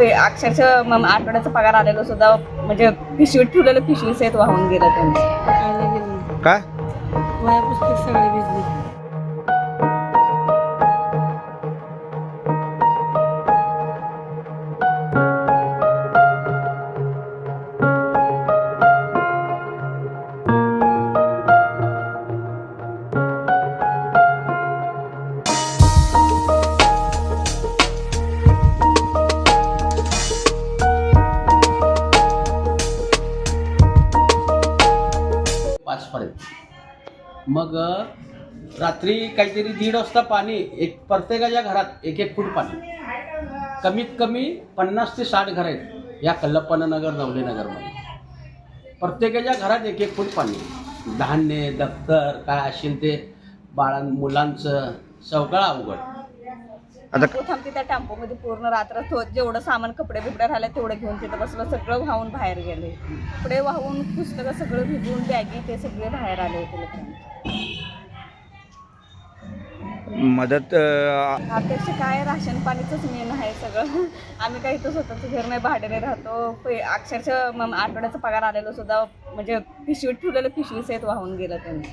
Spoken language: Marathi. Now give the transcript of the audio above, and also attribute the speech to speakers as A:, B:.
A: पे- अक्षरशः म- आठवड्याचा पगार आलेलो सुद्धा म्हणजे पिशवीत ठेवलेलं पिशवी सहित वाहून गेलं त्यांचं.
B: गेलो.
C: काय?
B: पुस्तक सगळे भिजले.
D: पाचपर्यंत मग रात्री काहीतरी दीड वाजता पाणी एक प्रत्येकाच्या घरात एक एक फूट पाणी. कमीत कमी पन्नास ते साठ घर आहेत या कल्लप्पनानगर नवलेनगरमध्ये प्रत्येकाच्या घरात एक एक फूट पाणी. धान्य दफ्तर काय असेल ते बाळां मुलांचं सगळं अवघड.
C: आता
A: टेम्पो थांबते त्या टेम्पोमध्ये पूर्ण रात्र थो जेवढं सामान कपडे बिपडे राहिले तेवढं घेऊन तिथं बसलं सगळं वाहून बाहेर गेले. कपडे वाहून पुस्तकं सगळं भिजून बॅगी ते सगळे बाहेर आले होते
C: मदत अं,
A: अपेक्षा काय राशन पाणीचंच मेन आहे सगळं. आम्ही काही इथं स्वतःचं घर नाही भाड्याने राहतो. पे- अक्षरशः म- आठवड्याचा पगार आलेलो सुद्धा म्हणजे पिशवीत ठेवलेलं पिशवी सहित वाहून गेलं त्यांचं.